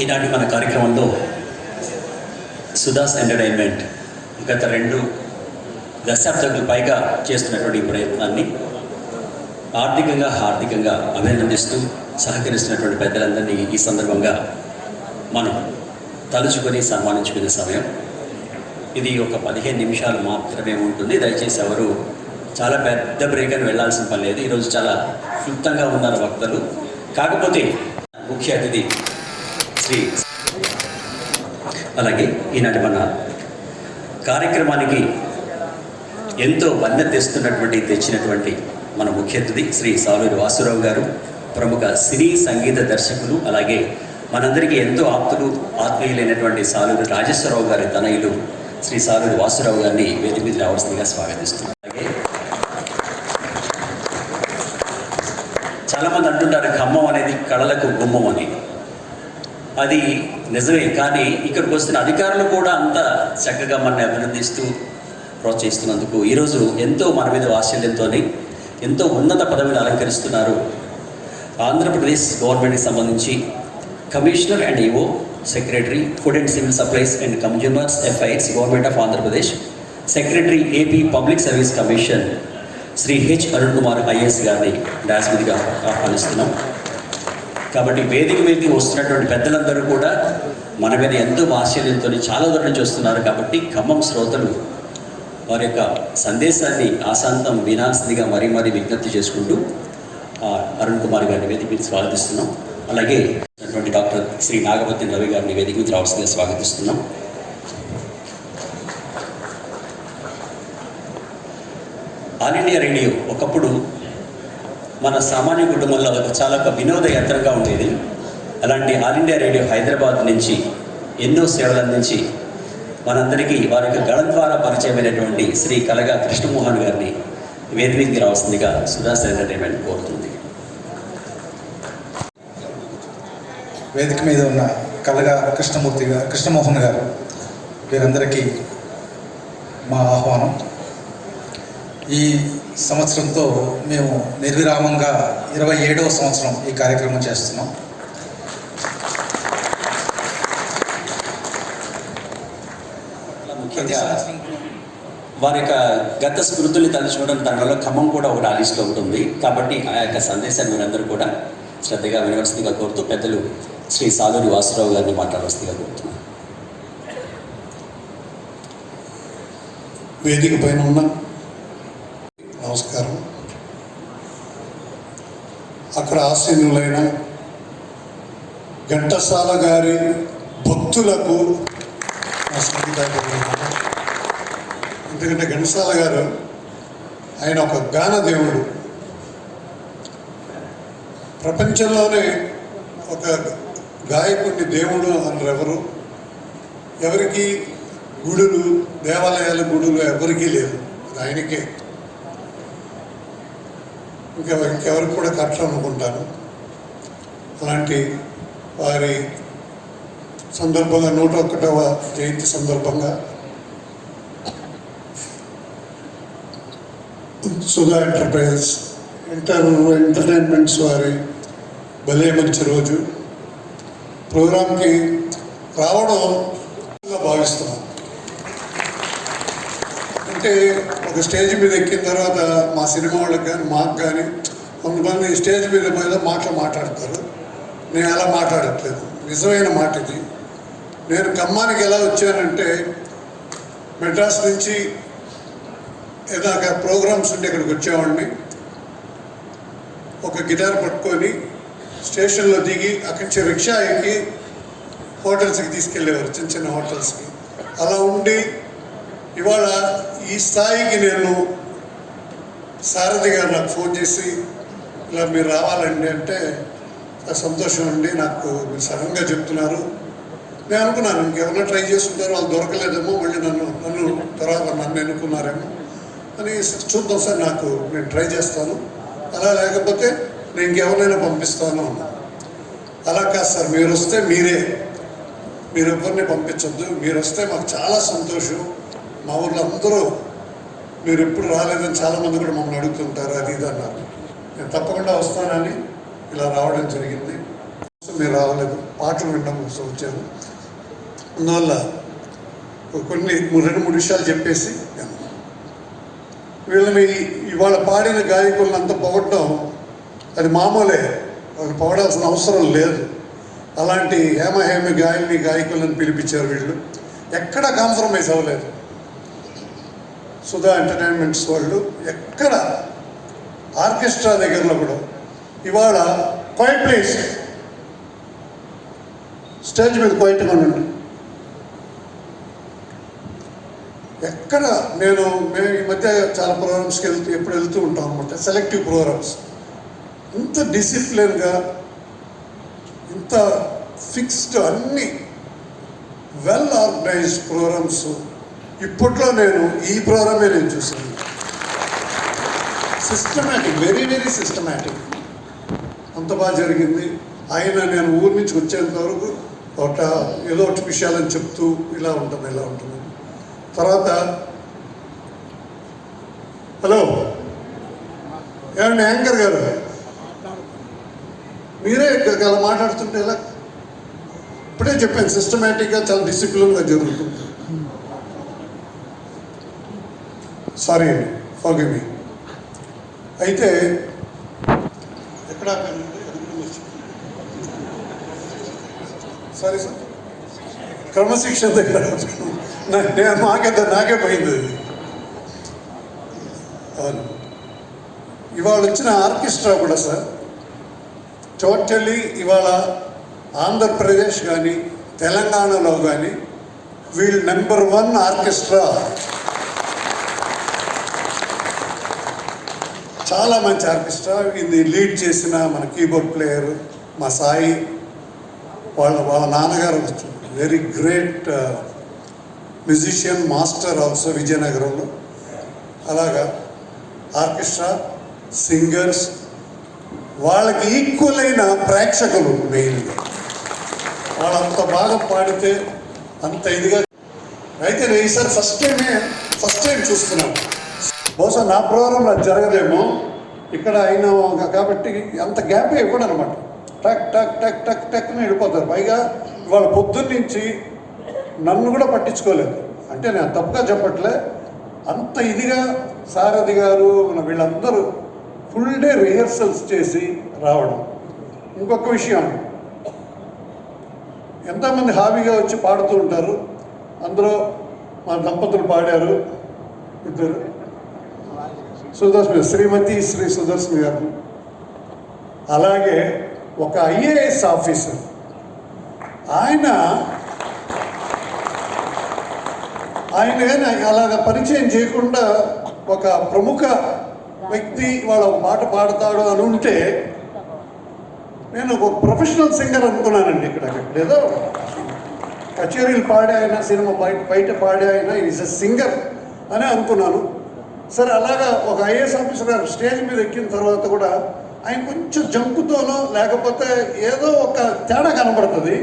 ఈనాటి మన కార్యక్రమంలో సుధాస్ ఎంటర్టైన్మెంట్ గత రెండు దశాబ్దాలకు పైగా చేస్తున్నటువంటి ఈ ప్రయత్నాన్ని ఆర్థికంగా హార్దికంగా అభినందిస్తూ సహకరిస్తున్నటువంటి పెద్దలందరినీ ఈ సందర్భంగా మనం తలుచుకొని సన్మానించుకునే సమయం. ఇది ఒక పదిహేను నిమిషాలు మాత్రమే ఉంటుంది. దయచేసి ఎవరు చాలా పెద్ద బ్రేక్ అని వెళ్ళాల్సిన పని లేదు. ఈరోజు చాలా క్లుప్తంగా ఉన్నారు వక్తలు. కాకపోతే ముఖ్య అతిథి శ్రీ అలాగే ఈనాటి మన కార్యక్రమానికి ఎంతో వన్నె తెస్తున్నటువంటి తెచ్చినటువంటి మన ముఖ్య అతిథి శ్రీ సాలూరి వాసురావు గారు ప్రముఖ సినీ సంగీత దర్శకులు అలాగే మనందరికీ ఎంతో ఆప్తులు ఆత్మీయులైనటువంటి సాలూరి రాజేశ్వరరావు గారి తనయులు శ్రీ సాలూరి వాసురావు గారిని వేదిక మీద రావాల్సిందిగా స్వాగతిస్తున్నారు అలాగే చాలామంది అంటుంటారు ఖమ్మం అనేది కళలకు గుమ్మం అని. అది నిజమే కానీ ఇక్కడికి వస్తున్న అధికారులు కూడా అంత చక్కగా మనని అభినందిస్తూ ప్రోత్సహిస్తున్నందుకు ఈరోజు ఎంతో మన మీద వాత్సల్యంతో ఎంతో ఉన్నత పదవిని అలంకరిస్తున్నారు ఆంధ్రప్రదేశ్ గవర్నమెంట్కి సంబంధించి commissioner and EO secretary food and civil supplies and consumers affairs government of Andhra Pradesh secretary AP public service commission Shri H Arun Kumar IAS గారిని డాన్స్ మీదుగా ఆహ్వానిస్తున్నాం. కాబట్టి వేదిక మీదకి వస్తున్నటువంటి పెద్దలందరూ కూడా మన మీద ఎంతో ఆశ్చర్యంతో చాలా దూరం నుంచి వస్తున్నారు కాబట్టి ఖమ్మం శ్రోతలు వారి యొక్క సందేశాన్ని ఆశాంతం వినాల్సిందిగా మరీ మరీ విజ్ఞప్తి చేసుకుంటూ అరుణ్ కుమార్ గారిని వేదిక మీద స్వాగతిస్తున్నాం. అలాగే అటువంటి డాక్టర్ శ్రీ నాగపతి రవి గారిని వేదిక మీద రావాల్సిందిగా స్వాగతిస్తున్నాం. ఆల్ ఇండియా రేడియో ఒకప్పుడు మన సామాన్య కుటుంబంలో ఒక చాలా ఒక వినోద యంత్రంగా ఉండేది. అలాంటి ఆల్ ఇండియా రేడియో హైదరాబాద్ నుంచి ఎన్నో సేవలు అందించి మనందరికీ వారి యొక్క గళం ద్వారా పరిచయమైనటువంటి శ్రీ కలగా కృష్ణమోహన్ గారిని వేదికకి రావాల్సిందిగా సుధాస్ ఎంటర్టైన్మెంట్ కోరుతుంది. వేదిక మీద ఉన్న కలగా కృష్ణమూర్తి గారు కృష్ణమోహన్ గారు వీరందరికీ మా ఆహ్వానం. ఈ సంవత్సరంతో మేము నిర్విరామంగా ఇరవై ఏడవ సంవత్సరం ఈ కార్యక్రమం చేస్తున్నాం. ముఖ్యంగా వారి యొక్క గత స్మృతుల్ని తలుచుకోవడం దానివల్ల ఖమ్మం కూడా ఒకటి ఆ లిస్ట్లో ఉంటుంది. కాబట్టి ఆ యొక్క సందేశాన్ని మీరందరూ కూడా శ్రద్ధగా వినవలసిందిగా కోరుతూ పెద్దలు శ్రీ సాలూరి వాసురావు గారిని మాట్లాడవలసిందిగా కోరుతున్నాను. వేదిక పైన ఉన్న నమస్కారం. అక్కడ ఆసీనులైన ఘంటసాల గారి భక్తులకు నా ఎందుకంటే ఘంటసాల గారు ఆయన ఒక గాన దేవుడు. ప్రపంచంలోనే ఒక గాయకుడిని దేవుడు అన్నారు ఎవరు? ఎవరికి గుడులు దేవాలయాల గుడులు ఎవరికీ లేదు ఆయనకే. ఇంకా ఇంకెవరికి కూడా కష్టం అనుకుంటాను. అలాంటి వారి సందర్భంగా నూట ఒకటవ జయంతి సందర్భంగా సుధా ఎంటర్ప్రైజెస్ ఎంటర్ ఎంటర్టైన్మెంట్స్ వారి భలే మంచి రోజు ప్రోగ్రాంకి రావడం భావిస్తున్నాం. అంటే ఒక స్టేజ్ మీద ఎక్కిన తర్వాత మా సినిమా వాళ్ళకి కానీ మాకు కానీ కొంతమంది స్టేజ్ మీద మీద మాటలు మాట్లాడతారు. నేను అలా మాట్లాడట్లేదు. నిజమైన మాట ఇది. నేను ఖమ్మానికి ఎలా వచ్చానంటే మెడ్రాస్ నుంచి ఏదో ఒక ప్రోగ్రామ్స్ ఉంటే ఇక్కడికి వచ్చేవాడిని. ఒక గిటార్ పట్టుకొని స్టేషన్లో దిగి అక్కడి నుంచి రిక్షా ఎక్కి హోటల్స్కి తీసుకెళ్ళేవారు చిన్న చిన్న హోటల్స్కి. అలా ఉండి ఇవాళ ఈ స్థాయికి నేను సారథి గారు నాకు ఫోన్ చేసి ఇలా మీరు రావాలండి అంటే సంతోషం అండి నాకు మీరు సడన్గా చెప్తున్నారు. నేను అనుకున్నాను ఇంకెవరో ట్రై చేస్తుంటారు వాళ్ళు దొరకలేదేమో మళ్ళీ నన్ను నన్ను తర్వాత నన్ను ఎన్నుకున్నారేమో. అని చూద్దాం సార్ నాకు నేను ట్రై చేస్తాను. అలా లేకపోతే నేను ఇంకెవరినైనా పంపిస్తాను అన్నా. అలా కాదు సార్ మీరు వస్తే మీరే. మీరు ఎవరిని పంపించొద్దు. మీరు వస్తే మాకు చాలా సంతోషం. మా ఊళ్ళో అందరూ మీరు ఎప్పుడు రాలేదని చాలామంది కూడా మమ్మల్ని అడుగుతుంటారు అది ఇది అన్నారు. నేను తప్పకుండా వస్తానని ఇలా రావడం జరిగింది. మీరు రావలేదు. పాటలు వినడం కోసం వచ్చాను. అందువల్ల కొన్ని రెండు మూడు విషయాలు చెప్పేసి వీళ్ళని ఇవాళ పాడిన గాయకులను అంతా పొగట్టడం అది మామూలే. వాళ్ళు పొగడాల్సిన అవసరం లేదు. అలాంటి హేమహేమి గాయల్ని గాయకులను పిలిపించారు వీళ్ళు. ఎక్కడ కాంప్రమైజ్ అవ్వలేదు. సుధా ఎంటర్టైన్మెంట్స్ వాళ్ళు ఎక్కడ ఆర్కెస్ట్రా దగ్గరలో కూడా ఇవాళ క్వైట్ ప్లేస్ స్టేజ్ మీద క్వైట్గా ఉండండి. ఎక్కడ నేను మేము ఈ మధ్య చాలా ప్రోగ్రామ్స్కి వెళ్తూ ఎప్పుడు వెళ్తూ ఉంటాం అనమాట సెలెక్టివ్ ప్రోగ్రామ్స్ ఇంత డిసిప్లిన్గా ఇంత ఫిక్స్డ్ అన్ని వెల్ ఆర్గనైజ్డ్ ప్రోగ్రామ్స్ ఇప్పట్లో నేను ఈ ప్రోగ్రామే నేను చూసాను సిస్టమేటిక్ వెరీ వెరీ సిస్టమేటిక్ అంత బాగా జరిగింది. ఆయన నేను ఊరి నుంచి వచ్చేంత వరకు ఒక ఏదో ఒకటి విషయాలని చెప్తూ ఇలా ఉంటుంది ఇలా ఉంటుంది తర్వాత హలో? ఏమండి యాంకర్ గారు? మీరే ఇక అలా మాట్లాడుతుంటే ఎలా? ఇప్పుడే చెప్పాను సిస్టమేటిక్గా చాలా డిసిప్లిన్గా జరుగుతుంది. సారీ అండి ఫర్గివ్ మీ అయితే ఎక్కడ సారీ సార్ క్రమశిక్షణ దగ్గర నేను మాకే నాకే పోయింది అది. అవును. ఇవాళ వచ్చిన ఆర్కెస్ట్రా కూడా సార్ టోటలీ ఇవాళ ఆంధ్రప్రదేశ్ కానీ తెలంగాణలో కానీ వీళ్ళు నెంబర్ వన్ ఆర్కెస్ట్రా. చాలా మంచి ఆర్కెస్ట్రా ఇది లీడ్ చేసిన మన కీబోర్డ్ ప్లేయర్ మా సాయి వాళ్ళ వాళ్ళ నాన్నగారు very great musician master also విజయనగరంలో. అలాగా ఆర్కెస్ట్రా సింగర్స్ వాళ్ళకి ఈక్వల్ అయిన ప్రేక్షకులు మెయిన్గా వాళ్ళు అంత బాగా పాడితే అంత ఇదిగా. అయితే నేను ఈసారి ఫస్ట్ టైమే ఫస్ట్ టైం చూస్తున్నాను. బహుశా నా ప్రోగ్రాంలో అది జరగదేమో. ఇక్కడ అయిన కాబట్టి అంత గ్యాప్ ఇవ్వడం అనమాట టక్ టక్ టక్ టక్ టక్ వెళ్ళిపోతారు. పైగా వాళ్ళ పొద్దున్నుంచి నన్ను కూడా పట్టించుకోలేదు. అంటే నేను తప్పుగా చెప్పట్లే. అంత ఇదిగా సారథి గారు మన వీళ్ళందరూ ఫుల్ డే రిహర్సల్స్ చేసి రావడం. ఇంకొక విషయం. ఎంతమంది హాబీగా వచ్చి పాడుతూ ఉంటారు. అందులో మా దంపతులు పాడారు. ఇద్దరు. సుదర్శన్ శ్రీమతి శ్రీ సుదర్శన్ గారు. అలాగే ఒక ఐఏఎస్ ఆఫీసర్. ఆయన ఆయన కానీ అలాగ పరిచయం చేయకుండా ఒక ప్రముఖ వ్యక్తి వాళ్ళ ఒక పాట పాడతాడు అని ఉంటే నేను ఒక ప్రొఫెషనల్ సింగర్ అనుకున్నానండి ఇక్కడ. లేదో కచేరీలు పాడే ఆయన సినిమా బయట బయట పాడే ఆయన ఈజ్ ఎ సింగర్ అని అనుకున్నాను. సరే అలాగా ఒక ఐఏఎస్ ఆఫీసర్ గారు స్టేజ్ మీద ఎక్కిన తర్వాత కూడా ఆయన కొంచెం జంకుతోనో లేకపోతే ఏదో ఒక తేడా కనబడుతుంది.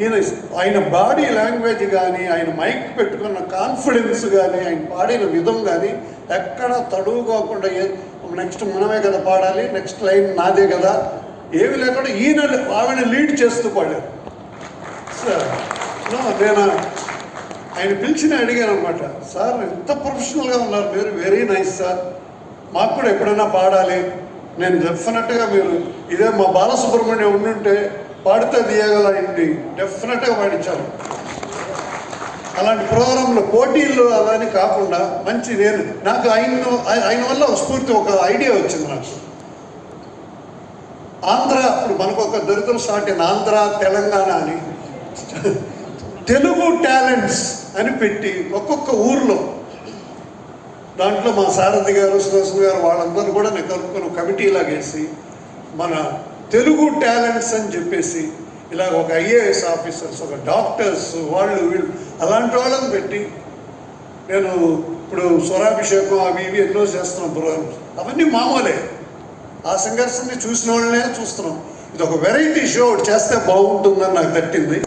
ఈయన ఆయన బాడీ లాంగ్వేజ్ కానీ ఆయన మైక్ పెట్టుకున్న కాన్ఫిడెన్స్ కానీ ఆయన పాడిన విధం కానీ ఎక్కడ తడువుకోకుండా ఏ నెక్స్ట్ మనమే కదా పాడాలి నెక్స్ట్ లైన్ నాదే కదా. ఏమి లేకుండా ఈయన ఆవిడ లీడ్ చేస్తూ పాడారు. సార్ నేను ఆయన పిలిచిన అడిగాను అనమాట సార్ ఎంత ప్రొఫెషనల్గా ఉన్నారు మీరు వెరీ నైస్ సార్. మాకు కూడా ఎప్పుడైనా పాడాలి. నేను డెఫినెట్గా మీరు ఇదే మా బాలసుబ్రహ్మణ్యం ఉండుంటే పాడితే తీయగల డెఫినెట్గా పాడించాను అలాంటి ప్రోగ్రాంలో పోటీల్లో అవన్నీ కాకుండా మంచి నేను నాకు ఆయన ఆయన వల్ల స్ఫూర్తి ఒక ఐడియా వచ్చింది నాకు. ఆంధ్ర ఇప్పుడు మనకు ఒక దరిద్రం స్టార్ట్ అయిన ఆంధ్ర తెలంగాణ అని. తెలుగు టాలెంట్స్. అని పెట్టి ఒక్కొక్క ఊర్లో దాంట్లో మా సారథి గారు సుదర్శన్ గారు వాళ్ళందరూ కూడా నేను కలుపుకొని కమిటీ లాగేసి మన తెలుగు టాలెంట్స్ అని చెప్పేసి ఇలా ఒక ఐఏఎస్ ఆఫీసర్స్ ఒక డాక్టర్స్ వాళ్ళు వీళ్ళు అలాంటి వాళ్ళని పెట్టి నేను ఇప్పుడు స్వరాభిషేకం అవి ఇవి ఎన్నో చేస్తున్నాం ప్రోగ్రామ్స్. అవన్నీ మామూలే. ఆ సింగర్స్ని చూసిన వాళ్ళనే చూస్తున్నాం. ఇది ఒక వెరైటీ షో చేస్తే బాగుంటుందని నాకు తట్టింది.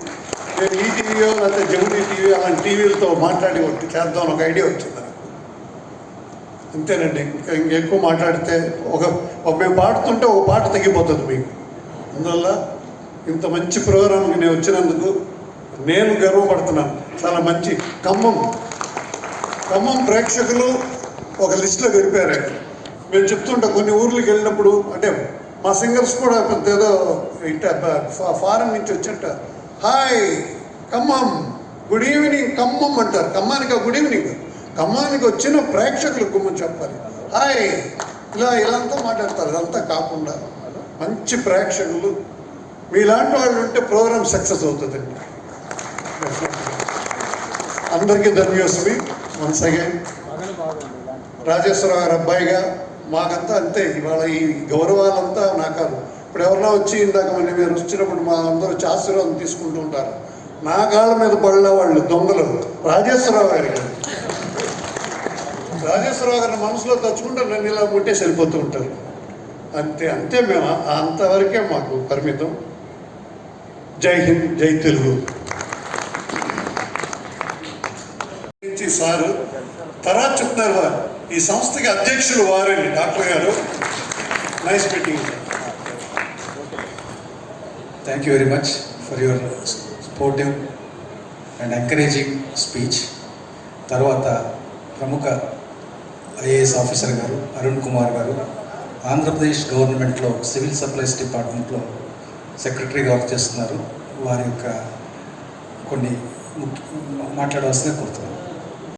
నేను ఈ టీవీయో లేకపోతే జమునీ టీవీ అలాంటి టీవీలతో మాట్లాడి ఒకటి చేద్దాం ఒక ఐడియా వచ్చింది నాకు. అంతేనండి ఇంకా ఇంకెక్కువ మాట్లాడితే ఒక మేము పాడుతుంటే ఒక పాట తగ్గిపోతుంది మీకు. అందువల్ల ఇంత మంచి ప్రోగ్రాంకి నేను వచ్చినందుకు నేను గర్వపడుతున్నాను. చాలా మంచి ఖమ్మం ఖమ్మం ప్రేక్షకులు ఒక లిస్టులో గడిపారు. మేము చెప్తుంటే కొన్ని ఊర్లకు వెళ్ళినప్పుడు అంటే మా సింగర్స్ కూడా పెద్ద ఏదో ఇంట ఫారెన్ నుంచి వచ్చినట్టు hi Khammam. Good evening Khammam అంటారు. ఖమ్మానికి గుడ్ ఈవినింగ్ ఖమ్మానికి వచ్చిన ప్రేక్షకులు గుమ్మని చెప్పాలి. హాయ్ ఇలా ఇలాంతా మాట్లాడతారు. ఇదంతా కాకుండా మంచి ప్రేక్షకులు. మీలాంటి వాళ్ళు ఉంటే ప్రోగ్రామ్ సక్సెస్ అవుతుందండి. అందరికీ ధన్యోస్మి. వన్స్ అగైన్ రాజేశ్వరరావు గారు అబ్బాయిగా మాకంతా అంతే. ఇవాళ ఈ గౌరవాలంతా నాకు ఇప్పుడు ఎవరన్నా వచ్చి ఇందాక మళ్ళీ మీరు వచ్చినప్పుడు మా అందరూ వచ్చి ఆశీర్వాదం తీసుకుంటూ ఉంటారు. నా కాళ్ళ మీద పడిన వాళ్ళు దొంగలు. రాజేశ్వరరావు గారి. గారు రాజేశ్వరరావు గారిని మనసులో తచ్చుకుంటే నన్ను ఇలా ముట్టేసి వెళ్ళిపోతూ ఉంటారు. అంతే అంతే మేము అంతవరకే మాకు పరిమితం. జై హింద్ జై తెలుగు. సారు తర్వాత చెప్తున్నారు ఈ సంస్థకి అధ్యక్షులు వారని డాక్టర్ గారు. Nice meeting thank you very much for your supportive and encouraging speech తర్వాత ప్రముఖ ఐఏఎస్ ఆఫీసర్ గారు అరుణ్ కుమార్ గారు ఆంధ్రప్రదేశ్ గవర్నమెంట్లో సివిల్ సప్లైస్ డిపార్ట్మెంట్లో సెక్రటరీగా వర్క్ చేస్తున్నారు. వారి యొక్క కొన్ని మాట్లాడవలసిన మాట్లాడవలసిందే కోరుతున్నాను